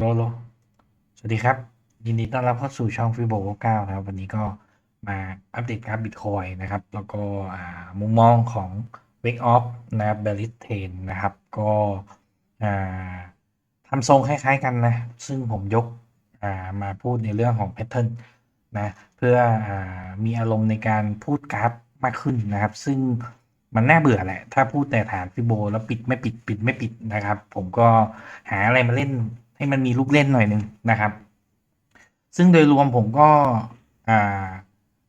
โลโล สวัสดีครับ ยินดีต้อนรับเข้าสู่ช่องฟิโบเก้านะครับ วันนี้ก็มาอัปเดตกราฟบิตคอยนะครับ แล้วก็มุมมองของ Wake Up นะครับ b e l l i s t a n นะครับ ก็ทำทรงคล้ายๆกันนะ ซึ่งผมยกมาพูดในเรื่องของ Pattern นนะ เพื่ออมีอารมณ์ในการพูดกราฟมากขึ้นนะครับ ซึ่งมันน่าเบื่อแหละ ถ้าพูดแต่ฐานฟิโบแล้วปิดไม่ปิดปิดไม่ปิดนะครับ ผมก็หาอะไรมาเล่น ให้มันมีลูกเล่นหน่อยหนึงนะครับ ซึ่งโดยรวมผมก็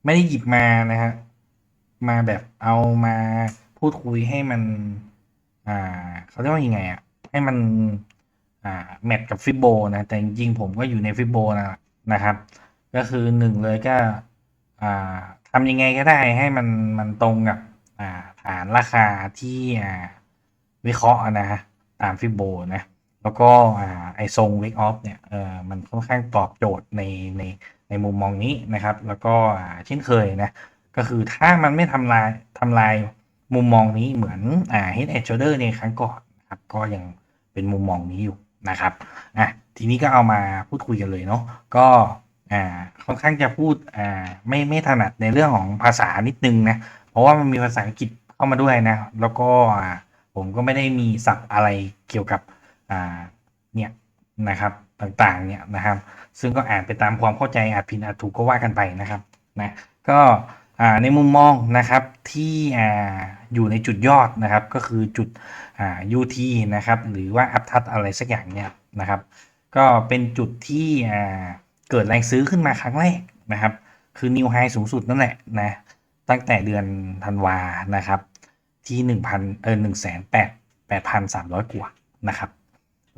ไม่ได้หยิบมานะฮะมาแบบเอามาพูดคุยให้มันเขาเรียกว่ายังไงอะให้มันแมทกับฟิโบนะแต่จริงๆผมก็อยู่ในฟิโบนะนะครับ ก็คือหนึ่งเลยก็ทำยังไงก็ได้ให้มันมันตรงกับฐานราคาที่วิเคราะห์นะฮะตามฟิโบนะ แล้วก็ไอทรงเวกออฟเนี่ยเออมันค่อนข้างตอบโจทย์ในในในมุมมองนี้นะครับ แล้วก็เช่นเคยนะก็คือถ้ามันไม่ทำลายทำลายมุมมองนี้เหมือนอ่า Head and Shoulder ในครั้งก่อนนะครับก็ยังเป็นมุมมองนี้อยู่นะครับอะทีนี้ก็เอามาพูดคุยกันเลยเนาะก็อ่าค่อนข้างจะพูดอ่าไม่ไม่ถนัดในเรื่องของภาษานิดนึงนะเพราะว่ามันมีภาษาอังกฤษเข้ามาด้วยนะ แล้วก็อ่าผมก็ไม่ได้มีศัพท์อะไรเกี่ยวกับ เนี่ยนะครับต่างๆเนี่ยนะครับ ซึ่งก็อ่านไปตามความเข้าใจอาจผิดอาจถูกก็ว่ากันไปนะครับนะก็อ่าในมุมมองนะครับที่อ่าอยู่ในจุดยอดนะครับ ก็คือจุดอ่า UT นะครับหรือว่าอัพทัดอะไรสักอย่างเนี่ยนะครับ ก็เป็นจุดที่อ่าเกิดแรงซื้อขึ้นมาครั้งแรกนะครับ คือนิวไฮสูงสุดนั่นแหละนะตั้งแต่เดือนธันวานะครับที่ 1,000เออ1 8 8,300กว่านะครับ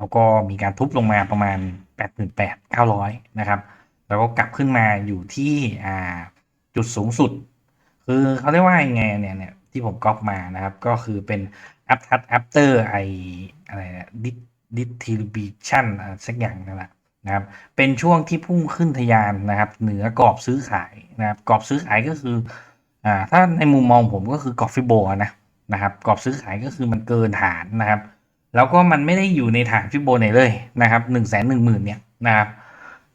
แล้วก็มีการทุบลงมาประมาณ 88,900 นะครับ แล้วก็กลับขึ้นมาอยู่ที่จุดสูงสุด คือเขาเรียกว่ายังไงเนี่ยเนี่ยที่ผมก๊อปมานะครับ ก็คือเป็น up touch after ไออะไรนะ distribution อะไรสักอย่างนั่นแหละนะครับ เป็นช่วงที่พุ่งขึ้นทะยานนะครับ เหนือกรอบซื้อขายนะครับ กรอบซื้อขายก็คืออ่าถ้าในมุมมองผมก็คือกรอบฟิโบนะนะครับ กรอบซื้อขายก็คือมันเกินฐานนะครับ แล้วก็มันไม่ได้อยู่ในฐานฟิโบไหนเลยนะครับหนึ่งแสนหนึ่งหมื่นเนี่ยนะครับ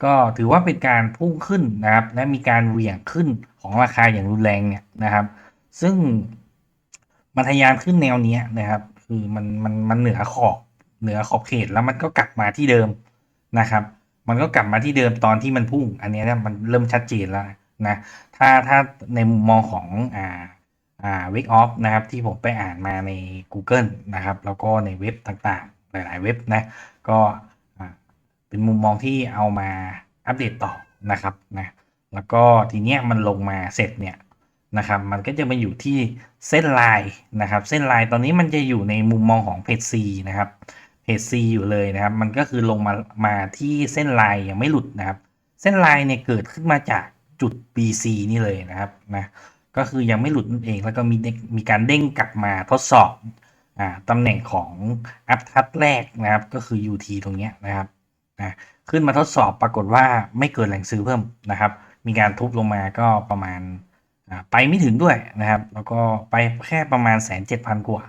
ก็ถือว่าเป็นการพุ่งขึ้นนะครับและมีการเหวี่ยงขึ้นของราคาอย่างรุนแรงเนี่ยนะครับ ซึ่งมันทะยานขึ้นแนวเนี้ยนะครับ คือมันมันมันเหนือขอบเหนือขอบเขตแล้วมันก็กลับมาที่เดิมนะครับ มันก็กลับมาที่เดิมตอนที่มันพุ่ง อันนี้เนี่ยมันเริ่มชัดเจนแล้วนะถ้าถ้าในมุมมองของอ่า อ่า Wake Off นะครับที่ผมไปอ่านมาใน Google นะครับ แล้วก็ในเว็บต่างๆ หลายๆเว็บนะ ก็เป็นมุมมองที่เอามาอัปเดตต่อนะครับนะแล้วก็ทีเนี้ยมันลงมาเสร็จเนี่ยนะครับ มันก็จะมาอยู่ที่เส้นลายนะครับ เส้นลายตอนนี้มันจะอยู่ในมุมมองของเพจ C นะครับเพจ C อยู่เลยนะครับ มันก็คือลงมามาที่เส้นลายยังไม่หลุดนะครับ เส้นลายเนี่ยเกิดขึ้นมาจากจุด BC นี่เลยนะครับนะ ก็คือยังไม่หลุดนั่นเอง แล้วก็มีมีการเด้งกลับมาทดสอบอ่าตำแหน่งของอัพทัดแรกนะครับ ก็คือ UT ตรงเนี้ยนะครับนะขึ้นมาทดสอบปรากฏว่าไม่เกิดแหล่งซื้อเพิ่มนะครับ มีการทุบลงมาก็ประมาณอ่าไปไม่ถึงด้วยนะครับ แล้วก็ไปแค่ประมาณแสนเจ็ดพันกว่า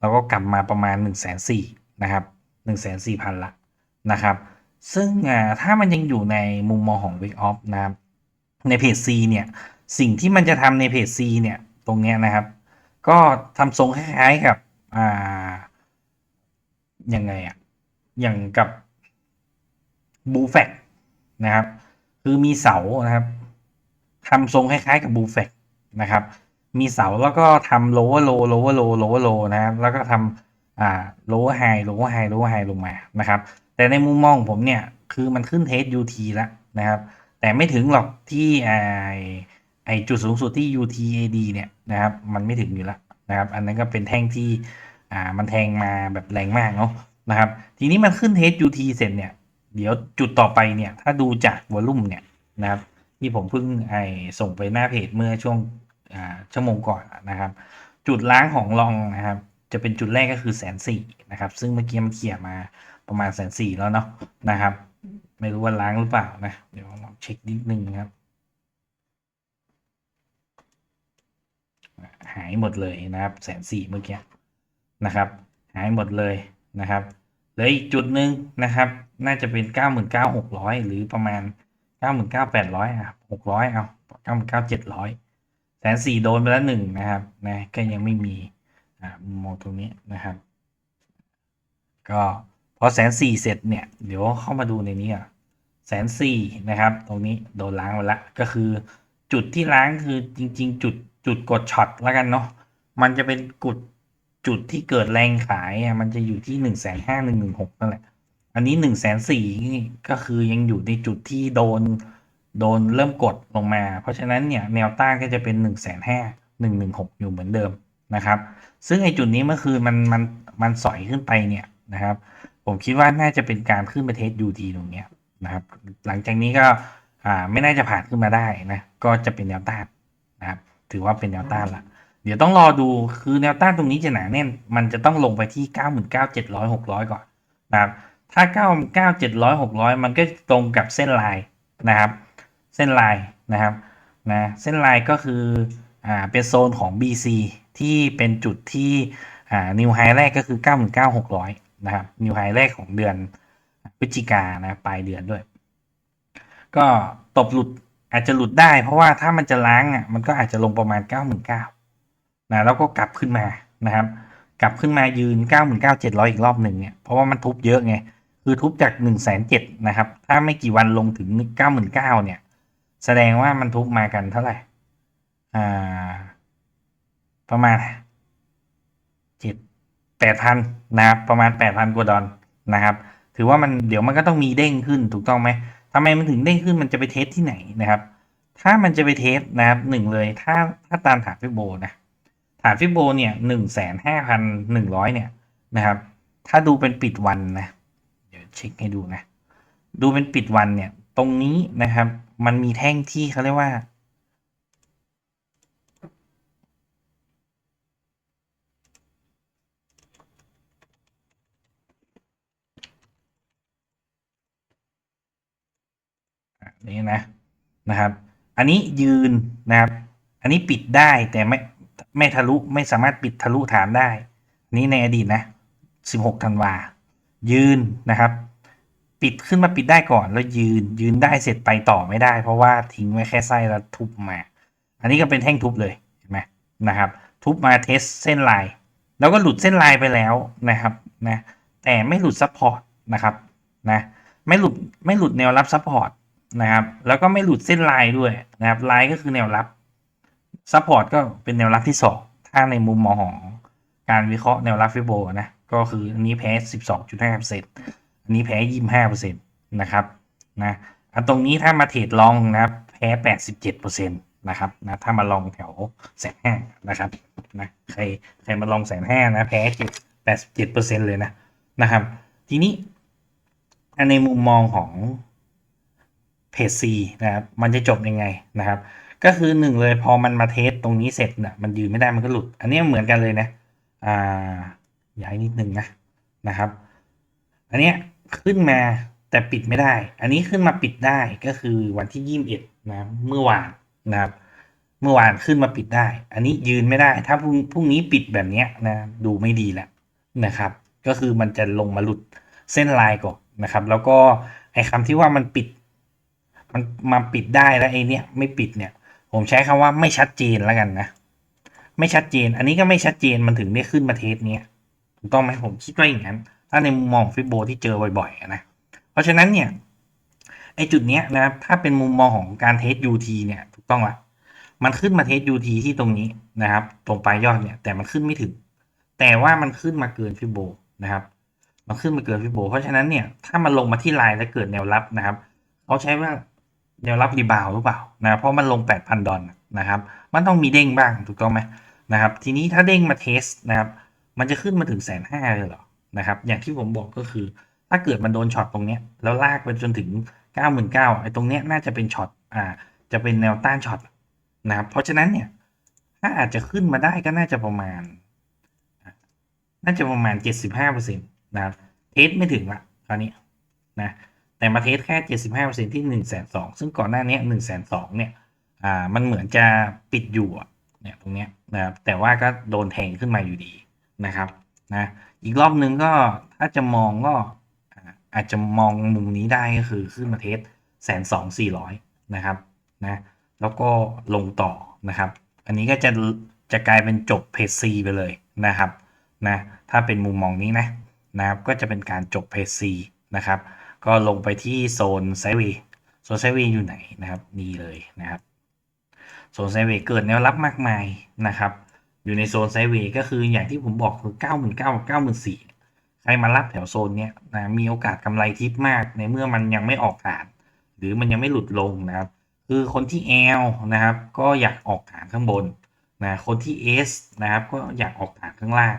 แล้วก็กลับมาประมาณ1นึ่งแสนสี่นะครับหนึ่งแสนสี่พันละนะครับ ซึ่งอ่าถ้ามันยังอยู่ในมุมมองของ Wake Off นะครับ ในเพจ C เนี่ย สิ่งที่มันจะทำในเพจ C เนี่ย ตรงเนี้ยนะครับ ก็ทำทรงคล้ายๆกับอ่ายังไงอะอย่างกับบูแฟกนะครับ คือมีเสานะครับทำทรงคล้ายๆกับบูแฟกนะครับ มีเสาแล้วก็ทำ lower low lower low lower low นะครับ แล้วก็ทำอ่า lower high lower high lower high ลงมานะครับ แต่ในมุมมองผมเนี่ย คือมันขึ้นเทส UT แล้วนะครับ แต่ไม่ถึงหรอกที่ไอ ไอจุดสูงสุดที่ UTAD เนี่ยนะครับ มันไม่ถึงอยู่แล้วนะครับ อันนั้นก็เป็นแท่งที่อ่ามันแทงมาแบบแรงมากเนาะนะครับ ทีนี้มันขึ้นเทส UT เสร็จเนี่ย เดี๋ยวจุดต่อไปเนี่ย ถ้าดูจากวอลุ่มเนี่ยนะครับ ที่ผมเพิ่งไอส่งไปหน้าเพจเมื่อช่วงอ่าชั่วโมงก่อนนะครับ จุดล้างของลองนะครับ จะเป็นจุดแรกก็คือแสนสี่นะครับ ซึ่งเมื่อกี้มันเขี่ยมาประมาณแสนสี่แล้วเนาะนะครับ ไม่รู้ว่าล้างหรือเปล่านะ เดี๋ยวลองเช็คนิดนึงครับ หายหมดเลยนะครับแสนสี่เมื่อกี้นะครับ หายหมดเลยนะครับเลืออีกจุดหนึ่งนะครับ น่าจะเป็นเก้าหมื่นเก้าหกร้อยหรือประมาณเก้าหมื่นเก้าแปดร้อยอะหกร้อยเอาเก้าหมื่นเก้าเจ็ดร้อยแสนสี่โดนไปแล้วหนึ่งนะครับนะก็ยังไม่มีอ่ามุมมองตรงนี้นะครับ ก็พอแสนสี่เสร็จเนี่ย เดี๋ยวเข้ามาดูในนี้อะแสนสี่นะครับ ตรงนี้โดนล้างไปละก็คือจุดที่ล้างคือจริง ๆ จุด จุดกดช็อตแล้วกันเนาะมันจะเป็นกุดจุดที่เกิดแรงขายอะมันจะอยู่ที่หนึ่งแสนห้าหนึ่งหนึ่งหกนั่นแหละ อันนี้หนึ่งแสนสี่นี่ก็คือยังอยู่ในจุดที่โดนโดนเริ่มกดลงมา เพราะฉะนั้นเนี่ยแนวต้านก็จะเป็นหนึ่งแสนห้าหนึ่งหนึ่งหกอยู่เหมือนเดิมนะครับ ซึ่งไอจุดนี้เมื่อคืนมันมันมันสอยขึ้นไปเนี่ยนะครับ ผมคิดว่าน่าจะเป็นการขึ้นไปเทสยูทีตรงเนี้ยนะครับ หลังจากนี้ก็อ่าไม่น่าจะผ่านขึ้นมาได้นะก็จะเป็นแนวต้านนะครับ ถือว่าเป็นแนวต้านละเดี๋ยวต้องรอดูคือแนวต้านตรงนี้จะหนาแน่น มันจะต้องลงไปที่ 9 9 7 0 0 600 ก่อนนะครับถ้า 9 9 700 600 มันก็ตรงกับเส้นลายนะครับ เส้นลายนะครับนะเส้นลายก็คืออ่าเป็นโซนของ BC ที่เป็นจุดที่อ่านิวไฮแรกก็คือ 99,600 นะครับนิวไฮแรกของเดือนพฤศจิกานะปลายเดือนด้วย ก็ตบหลุด อาจจะหลุดได้เพราะว่าถ้ามันจะล้างอะมันก็อาจจะลงประมาณ 99,000นะแล้วก็กลับขึ้นมานะครับ กลับขึ้นมายืน 99,700 อีกรอบหนึ่งเนี่ยเพราะว่ามันทุบเยอะไง คือทุบจาก 1 7 0 0 0นะครับ ถ้าไม่กี่วันลงถึง 99,000เนี่ย แสดงว่ามันทุบมากันเท่าไหร่อ่าประมาณเจ็ดแปดพันนะครับประมาณแปดพันกว่าดอลนะครับ ถือว่ามันเดี๋ยวมันก็ต้องมีเด้งขึ้นถูกต้องไหม ทำไมมันถึงเด้งขึ้นมันจะไปเทสที่ไหนนะครับ ถ้ามันจะไปเทสนะครับหนึ่งเลยถ้าถ้าตามฐานฟิโบนะฐานฟิโบเนี่ยหนึ่งแสนห้าพันหนึ่งร้อยเนี่ยนะครับ ถ้าดูเป็นปิดวันนะเดี๋ยวเช็คให้ดูนะ ดูเป็นปิดวันเนี่ย ตรงนี้นะครับ มันมีแท่งที่เขาเรียกว่า อั นนี้นะนะครับ อันนี้ยืนนะครับ อันนี้ปิดได้แต่ไม่ไม่ทะลุไม่สามารถปิดทะลุฐานได้นนี้ในอดีตนะ 16ธันวา ยืนนะครับ ปิดขึ้นมาปิดได้ก่อนแล้วยืนยืนได้เสร็จไปต่อไม่ได้ เพราะว่าทิ้งไว้แค่ไส้แล้วทุบมา อันนี้ก็เป็นแท่งทุบเลยเห็นไหมนะครับ ทุบมาเทสเส้นลาย แล้วก็หลุดเส้นลายไปแล้วนะครับนะแต่ไม่หลุดซัพพอร์ตนะครับนะไม่หลุดไม่หลุดแนวรับซัพพอร์ต นะครับ แล้วก็ไม่หลุดเส้นลายด้วยนะครับลายก็คือแนวรับซัพพอร์ตก็เป็นแนวรับที่สองถ้าในมุมมองของการวิเคราะห์แนวรับฟิโบนะ ก็คืออันนี้แพ้ 12.5%อันนี้แพ้ 25%นะครับนะอันตรงนี้ถ้ามาเทรดลองนะครับแพ้ 87%นะครับนะถ้ามาลองแถวแสนห้านะครับนะใครใครมาลองแสนห้านะแพ้87%เลยนะนะครับ ทีนี้ในมุมมองของ เพจ C นะครับ มันจะจบยังไงนะครับ ก็คือหนึ่งเลยพอมันมาเทสตรงนี้เสร็จนะมันยืนไม่ได้มันก็หลุด อันนี้เหมือนกันเลยนะ อ่า ย้ายนิดนึงนะนะครับ อันนี้ขึ้นมาแต่ปิดไม่ได้ อันนี้ขึ้นมาปิดได้ก็คือวันที่ยี่สิบเอ็ดนะเมื่อวานนะครับ เมื่อวานขึ้นมาปิดได้ อันนี้ยืนไม่ได้ ถ้าพรุ่งพรุ่งนี้ปิดแบบเนี้ยนะดูไม่ดีแล้วนะครับ ก็คือมันจะลงมาหลุดเส้นลายก่อนนะครับ แล้วก็ไอ้คำที่ว่ามันปิด มันมาปิดได้แล้วไอ้เนี้ยไม่ปิดเนี่ย ผมใช้คำว่าไม่ชัดเจนแล้วกันนะ ไม่ชัดเจน อันนี้ก็ไม่ชัดเจนมันถึงได้ขึ้นมาเทสเนี้ยถูกต้องไหมผมคิดว่าอย่างนั้น ถ้าในมุมมองฟิโบที่เจอบ่อยๆนะ เพราะฉะนั้นเนี่ยไอจุดเนี้ยนะครับถ้าเป็นมุมมองของการเทส UT เนี่ยถูกต้องละมันขึ้นมาเทส UT ที่ตรงนี้นะครับ ตรงปลายยอดเนี่ยแต่มันขึ้นไม่ถึง แต่ว่ามันขึ้นมาเกินฟิโบนะครับมันขึ้นมาเกินฟิโบเพราะฉะนั้นเนี่ยถ้ามันลงมาที่ไลน์แล้วเกิดแนวรับนะครับเขาใช้ว่า แนวรับรีบาวหรือเปล่านะเพราะมันลง 8,000 ดอลนะครับมันต้องมีเด้งบ้างถูกต้องไหมนะครับทีนี้ถ้าเด้งมาเทสนะครับมันจะขึ้นมาถึงแสนห้าเลยเหรอนะครับอย่างที่ผมบอกก็คือ ถ้าเกิดมันโดนช็อตตรงเนี้ยแล้วลากไปจนถึงเก้าหมื่นเก้าไอ้ตรงเนี้ยน่าจะเป็นช็อตอ่าจะเป็นแนวต้านช็อตนะครับเพราะฉะนั้นเนี่ยถ้าอาจจะขึ้นมาได้ก็น่าจะประมาณ น่าจะประมาณเจ็ดสิบห้าเปอร์เซ็นต์นะครับเทสไม่ถึงละคราวนี้นะ แต่มาเทสแค่เจ็ดสิบห้าเปอร์เซ็นที่หนึ่งแสนสองซึ่งก่อนหน้านี้หนึ่งแสนสองเนี่ยอ่ามันเหมือนจะปิดอยู่เนี่ยตรงเนี้ยนะครับแต่ว่าก็โดนแทงขึ้นมาอยู่ดีนะครับนะอีกรอบนึงก็ถ้าจะมองก็อาอาจจะมองมุมนี้ได้ก็คือขึ้นมาเทสแสนสองสี่ร้อยนะครับนะแล้วก็ลงต่อนะครับ อันนี้ก็จะจะกลายเป็นจบเพจซีไปเลยนะครับนะถ้าเป็นมุมมองนี้นะนะครับก็จะเป็นการจบเพจซีนะครับ ก็ลงไปที่โซนไซเวย์โซนไซเวย์อยู่ไหนนะครับนี่เลยนะครับโซนไซเวย์เกิดแนวรับมากมายนะครับอยู่ในโซนไซเวย์ก็คืออย่างที่ผมบอกคือ 9 9 9 4 0 0ใครมารับแถวโซนเนี้ยนะมีโอกาสกำไรทิปมากในเมื่อมันยังไม่ออกฐานหรือมันยังไม่หลุดลงนะครับ คือคนที่ L นะครับ ก็อยากออกฐานข้างบนนะคนที่ S นะครับ ก็อยากออกฐานข้างล่าง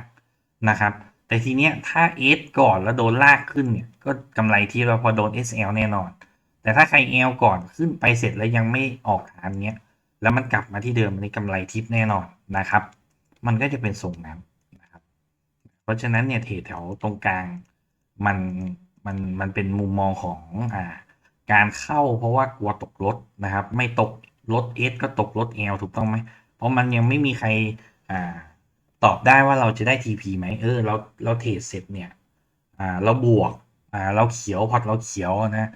นะครับ แต่ทีเนี้ยถ้า S ก่อนแล้วโดนลากขึ้นเนี่ย ก็กำไรที่เราพอโดน SL แน่นอน แต่ถ้าใคร L ก่อนขึ้นไปเสร็จแล้วยังไม่ออกฐานเนี้ย แล้วมันกลับมาที่เดิมในกำไรทิปแน่นอนนะครับ มันก็จะเป็นทรงนั้นนะครับ เพราะฉะนั้นเนี่ยเทรดแถวตรงกลางมันมันมันเป็นมุมมองของอ่าการเข้าเพราะว่ากลัวตกรถนะครับ ไม่ตกรถ S ก็ตกรถ L ถูกต้องไหม เพราะมันยังไม่มีใครอ่า ตอบได้ว่าเราจะได้ TP ไหมเออเราเราเทรดเสร็จเนี่ยอ่าเราบวกอ่าเราเขียวพอตเราเขียวนะ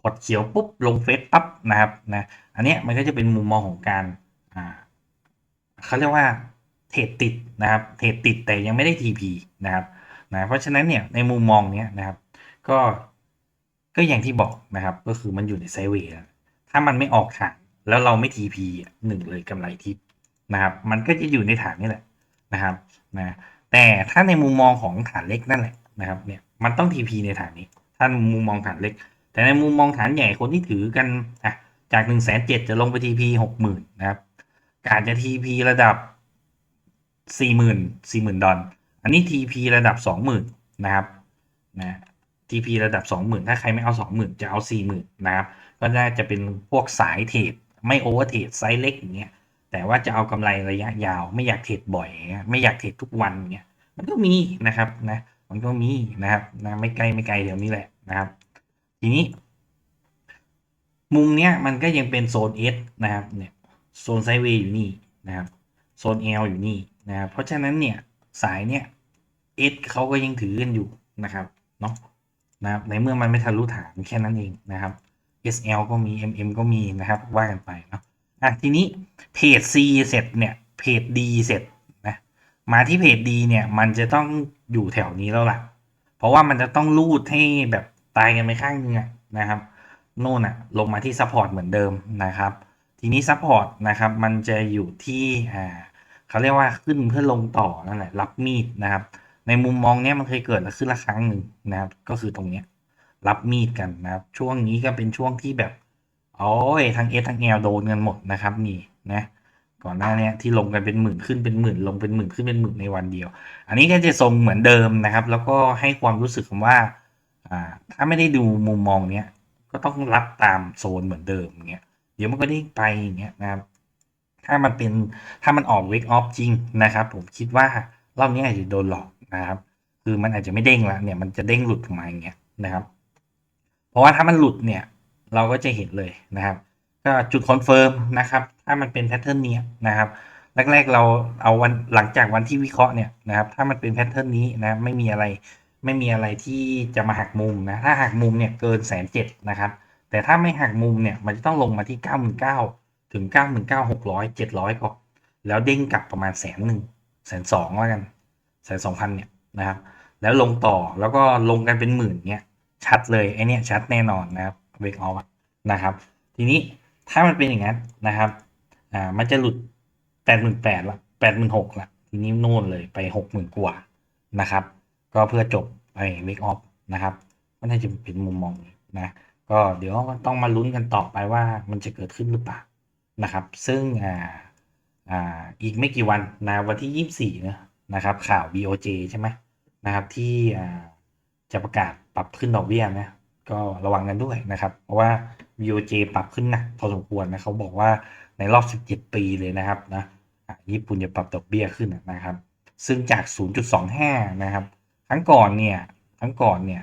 พอตเขียวปุ๊บลงเฟซปั๊บนะครับนะอันเนี้ยมันก็จะเป็นมุมมองของการอ่าเขาเรียกว่าเทรดติดนะครับเทรดติดแต่ยังไม่ได้ TP นะครับนะเพราะฉะนั้นเนี่ยในมุมมองเนี้ยนะครับ ก็ก็อย่างที่บอกนะครับ ก็คือมันอยู่ในไซเวย์ถ้ามันไม่ออกฐานแล้วเราไม่ TP หนึ่งเลยกำไรทิปนะครับ มันก็จะอยู่ในฐานนี่แหละ นะครับนะแต่ถ้าในมุมมองของฐานเล็กนั่นแหละนะครับเนี่ยมันต้อง TP ในฐานนี้ ถ้ามุมมองฐานเล็ก แต่ในมุมมองฐานใหญ่คนที่ถือกันอะจากหนึ่งแสนเจ็ดจะลงไปทีพีหกหมื่นนะครับการจะทีพีระดับสี่หมื่นสี่หมื่นดอลอันนี้ทีพีระดับสองหมื่นนะครับนะทีพีระดับสองหมื่นถ้าใครไม่เอาสองหมื่นจะเอาสี่หมื่นนะครับ ก็น่าจะเป็นพวกสายเทรดไม่โอเวอร์เทรดไซส์เล็กอย่างเงี้ย แต่ว่าจะเอากำไรระยะยาว ไม่อยากเทรดบ่อย ไม่อยากเทรดทุกวันเงี้ยมันก็มีนะครับนะมันก็มีนะครับนะไม่ไกลไม่ไกลเดี๋ยวนี้แหละนะครับ ทีนี้ มุมเนี้ยมันก็ยังเป็นโซน S นะครับเนี่ยโซนไซเวย์อยู่นี่นะครับโซน L อยู่นี่นะครับเพราะฉะนั้นเนี่ยสายเนี่ย S เขาก็ยังถือกันอยู่นะครับเนาะนะครับในเมื่อมันไม่ทะลุฐานแค่นั้นเองนะครับ SL ก็มี MM ก็มีนะครับว่ากันไปเนาะ อะทีนี้เพจ C เสร็จเนี่ยเพจ D เสร็จนะมาที่เพจ D เนี่ยมันจะต้องอยู่แถวนี้แล้วล่ะ เพราะว่ามันจะต้องรูดให้แบบตายกันไปข้างนึงนะครับโน่นอะลงมาที่ซัพพอร์ตเหมือนเดิมนะครับ ทีนี้ซัพพอร์ตนะครับมันจะอยู่ที่อ่าเขาเรียกว่าขึ้นเพื่อลงต่อนั่นแหละรับมีดนะครับ ในมุมมองเนี้ยมันเคยเกิดขึ้นละครั้งหนึ่งนะครับ ก็คือตรงเนี้ยรับมีดกันนะครับ ช่วงนี้ก็เป็นช่วงที่แบบ โอ้ยทั้งเอสทั้งแอลโดนกันหมดนะครับนี่นะก่อนหน้าเนี้ยที่ลงกันเป็นหมื่นขึ้นเป็นหมื่นลงเป็นหมื่นขึ้นเป็นหมื่นในวันเดียว อันนี้ก็จะทรงเหมือนเดิมนะครับ แล้วก็ให้ความรู้สึกว่าอ่าถ้าไม่ได้ดูมุมมองเนี้ยก็ต้องรับตามโซนเหมือนเดิมเงี้ยเดี๋ยวมันก็ได้ไปอย่างเงี้ยนะครับถ้ามันเป็นถ้ามันออกเวกออฟจริงนะครับ ผมคิดว่ารอบนี้อาจจะโดนหลอกนะครับ คือมันอาจจะไม่เด้งละเนี่ยมันจะเด้งหลุดออกมาอย่างเงี้ยนะครับ เพราะว่าถ้ามันหลุดเนี่ย เราก็จะเห็นเลยนะครับ ก็จุดคอนเฟิร์มนะครับถ้ามันเป็นแพทเทิร์นนี้นะครับแรกๆเราเอาวันหลังจากวันที่วิเคราะห์เนี่ยนะครับ ถ้ามันเป็นแพทเทิร์นนี้นะไม่มีอะไรไม่มีอะไรที่จะมาหักมุมนะ ถ้าหักมุมเนี่ยเกินแสนเจ็ดนะครับ แต่ถ้าไม่หักมุมเนี่ยมันจะต้องลงมาที่เก้าหมื่นเก้าถึงเก้าหมื่นเก้าหกร้อยเจ็ดร้อยก่อนแล้วเด้งกลับประมาณแสนหนึ่งแสนสองแล้วกันแสนสองพันเนี่ยนะครับ แล้วลงต่อแล้วก็ลงกันเป็นหมื่นเนี่ยชัดเลยไอเนี้ยชัดแน่นอนนะครับ เวกออฟนะครับ ทีนี้ถ้ามันเป็นอย่างนั้นนะครับอ่ามันจะหลุดแปดหมื่นแปดละแปดหมื่นหกละทีนี้โน่นเลยไปหกหมื่นกว่านะครับ ก็เพื่อจบไปเวกออฟนะครับก็น่าจะเป็นมุมมองนะก็เดี๋ยวต้องมาลุ้นกันต่อไปว่ามันจะเกิดขึ้นหรือเปล่านะครับ ซึ่งอ่าอ่าอีกไม่กี่วันนะวันที่ยี่สี่นะนะครับข่าว BOJ ใช่ไหมนะครับที่อ่าจะประกาศปรับขึ้นดอกเบี้ยนะ ก็ระวังกันด้วยนะครับ เพราะว่า BOJ ปรับขึ้นหนักพอสมควรนะเขาบอกว่าในรอบ 17 ปีเลยนะครับนะญี่ปุ่นจะปรับดอกเบี้ยขึ้นนะครับ ซึ่งจาก 0.25 นะครับ ครั้งก่อนเนี่ยครั้งก่อนเนี่ย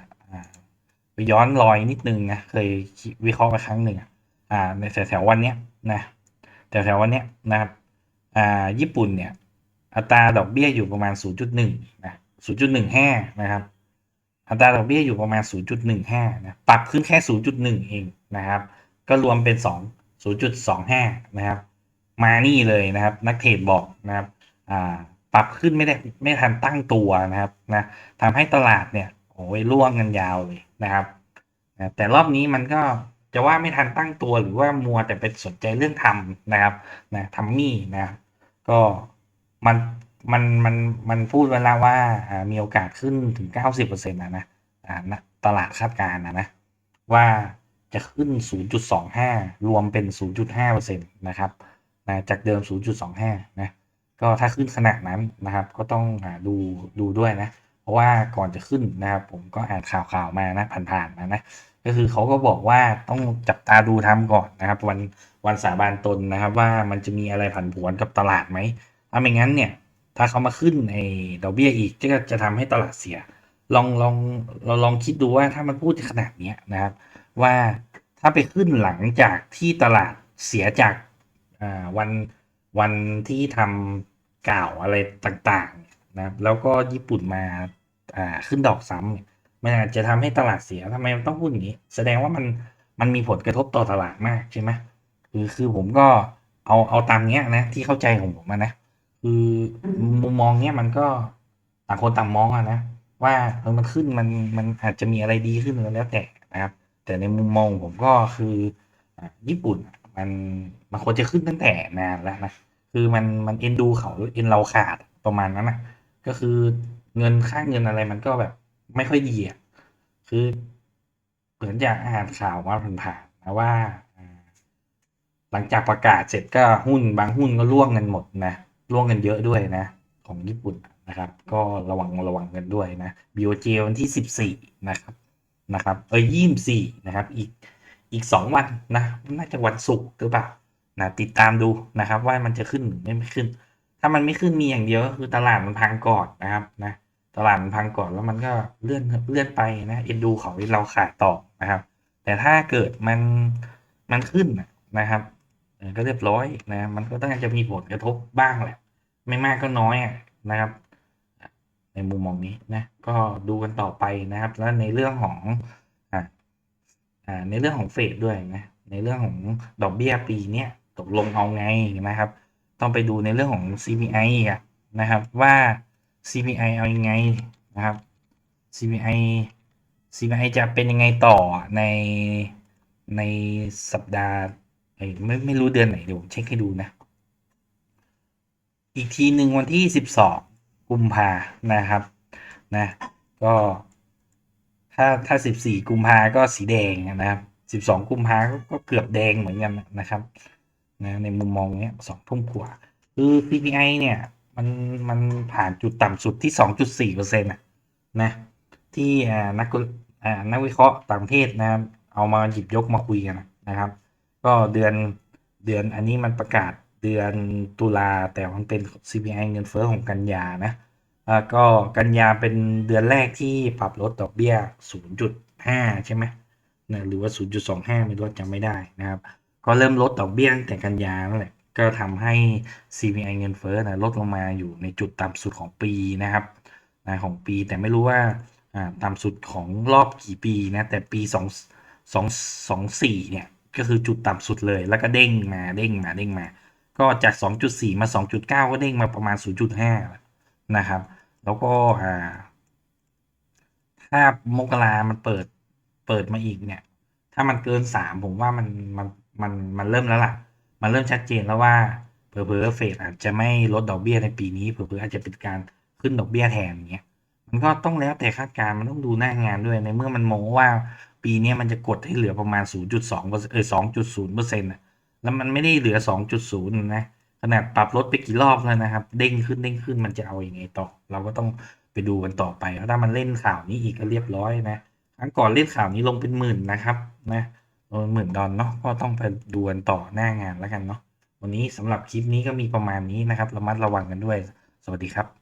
ไปย้อนรอยนิดนึงนะเคยวิเคราะห์ไปครั้งหนึ่งอ่าในแถวๆวันเนี้ยนะแถวๆวันเนี้ยนะครับอ่าญี่ปุ่นเนี่ยอัตราดอกเบี้ยอยู่ประมาณ 0.1นะ0.15 นะครับ อัตราดอกเบี้ยอยู่ประมาณ 0.15 นะ ปรับขึ้นแค่ 0.1 เองนะครับ ก็รวมเป็น 2 0.25 นะครับ มานี่เลยนะครับ นักเทรดบอกนะครับอ่าปรับขึ้นไม่ได้ไม่ทันตั้งตัวนะครับนะทำให้ตลาดเนี่ยโอ้ยร่วงกันยาวเลยนะครับนะแต่รอบนี้มันก็จะว่าไม่ทันตั้งตัวหรือว่ามัวแต่ไปสนใจเรื่องทำนะครับนะทำมี่นะครับก็มัน มันมันมันพูดเวลาว่าอ่ามีโอกาสขึ้นถึง 90%นะนะอ่านะตลาดคาดการณ์นะนะว่าจะขึ้น 0.25 รวมเป็น 0.5%นะครับนะจากเดิม 0.25 นะก็ถ้าขึ้นขนาดนั้นนะครับ ก็ต้องดูดูด้วยนะ เพราะว่าก่อนจะขึ้นนะครับ ผมก็อ่านข่าวข่าวมานะผ่านๆมานะก็คือเขาก็บอกว่าต้องจับตาดูทำก่อนนะครับ วันวันสาบานตนนะครับ ว่ามันจะมีอะไรผันผวนกับตลาดไหมถ้าไม่งั้นเนี่ย ถ้าเขามาขึ้นในดอกเบี้ยอีกก็จะทำให้ตลาดเสีย ลองลองเราลองคิดดูว่าถ้ามันพูดขนาดเนี้ยนะครับ ว่าถ้าไปขึ้นหลังจากที่ตลาดเสียจากวันวันที่ทำกล่าวอะไรต่างๆนะครับ แล้วก็ญี่ปุ่นมาขึ้นดอกซ้ำมันอาจจะทำให้ตลาดเสียทำไมมันต้องพูดอย่างนี้ แสดงว่ามันมันมีผลกระทบต่อตลาดมากใช่ไหมคือคือผมก็เอาเอาตามเนี้ยนะที่เข้าใจของผมนะ คือมุมมองเนี้ยมันก็ต่างคนต่างมองอะนะว่าเออมันขึ้นมันมันอาจจะมีอะไรดีขึ้นก็แล้วแต่นะครับ แต่ในมุมมองผมก็คือญี่ปุ่นมันมันควรจะขึ้นตั้งแต่นานแล้วนะคือมันมันเอ็นดูเขาเอ็นเราขาดประมาณนั้นนะก็คือเงินค่าเงินอะไรมันก็แบบไม่ค่อยดีอะคือเหมือนจากอ่านข่าวมาผ่านๆนะว่า หลังจากประกาศเสร็จก็หุ้นบางหุ้นก็ร่วงกันหมดนะ ร่วงกันเยอะด้วยนะ ของญี่ปุ่นนะครับ ก็ระวังระวังกันด้วยนะ BOJ วันที่ 14 นะครับนะครับเอ้ยยี่สี่นะครับ อีกอีก2วันนะน่าจะวันศุกร์หรือเปล่านะติดตามดูนะครับ ว่ามันจะขึ้นหรือไม่ไม่ขึ้น ถ้ามันไม่ขึ้นมีอย่างเดียวก็คือตลาดมันพังก่อนนะครับนะตลาดมันพังก่อนแล้วมันก็เลื่อนเลื่อนไปนะเอ็นดูเขาเราขาดต่อนะครับ แต่ถ้าเกิดมันมันขึ้นนะครับ ก็เรียบร้อยนะมันก็ต้องจะมีผลกระทบบ้างแหละ ไม่มากก็น้อยนะครับ ในมุมมองนี้นะก็ดูกันต่อไปนะครับ แล้วในเรื่องของอ่าอ่าในเรื่องของเฟดด้วยนะในเรื่องของดอกเบี้ยปีเนี้ยตกลงเอาไงนะครับ ต้องไปดูในเรื่องของ CPI อะนะครับว่า CPI เอายังไงนะครับ CPI CPI จะเป็นยังไงต่อในในสัปดาห์ ไม่ไม่รู้เดือนไหนเดี๋ยวเช็คให้ดูนะ อีกทีหนึ่งวันที่12กุมภานะครับนะ ก็ถ้าถ้า14กุมภาก็สีแดงนะครับ12กุมภาก็ก็เกือบแดงเหมือนกันนะครับนะในมุมมองเนี้ยสองทุ่มกว่าคือ CPI เนี่ยมันมันผ่านจุดต่ำสุดที่ 2.4เปอร์เซ็นต์นะนะที่นักกุอ่านักวิเคราะห์ต่างประเทศนะครับเอามาหยิบยกมาคุยกันนะครับ ก็เดือนเดือนอันนี้มันประกาศเดือนตุลาแต่มันเป็น CPI เงินเฟ้อของกันยานะก็กันยาเป็นเดือนแรกที่ปรับลดดอกเบี้ย 0.5 ใช่ไหมนะหรือว่า 0.25 ไม่รู้จำไม่ได้นะครับ ก็เริ่มลดดอกเบี้ยตั้งแต่กันยานั่นแหละก็ทำให้ CPI เงินเฟ้อนะลดลงมาอยู่ในจุดต่ำสุดของปีนะครับนะของปีแต่ไม่รู้ว่าอ่าต่ำสุดของรอบกี่ปีนะแต่ปี 2 2 2 4เนี่ย ก็คือจุดต่ำสุดเลย แล้วก็เด้งมาเด้งมาเด้งมา ก็จาก 2.4 มา 2.9 ก็เด้งมาประมาณ 0.5 นะครับ แล้วก็อ่าถ้ามกรามันเปิดเปิดมาอีกเนี่ย ถ้ามันเกินสามผมว่ามันมันมันมันเริ่มแล้วล่ะ มันเริ่มชัดเจนแล้วว่าเผลอๆเฟดอาจจะไม่ลดดอกเบี้ยในปีนี้เผลอๆอาจจะเป็นการขึ้นดอกเบี้ยแทนเงี้ยมันก็ต้องแล้วแต่คาดการณ์มันต้องดูหน้างานด้วยในเมื่อมันโมว่า ปีนี้มันจะกดให้เหลือประมาณ 0.2เออ2.0เปอร์เซ็นต์ะแล้วมันไม่ได้เหลือ 2.0 นะขนาดปรับลดไปกี่รอบแล้วนะครับ เด้งขึ้นเด้งขึ้นมันจะเอาอยัางไงต่อ เราก็ต้องไปดูกันต่อไปเพราะถ้ามันเล่นข่าวนี้อีกก็เรียบร้อยนะครั้งก่อนเล่นข่าวนี้ลงเป็นหมื่นนะครับนะลงหมื่นดอลเนาะก็ต้องไปดูกันต่อหน้างานแล้วกันเนาะวันนี้สำหรับคลิปนี้ก็มีประมาณนี้นะครับระมัดระวังกันด้วย สวัสดีครับ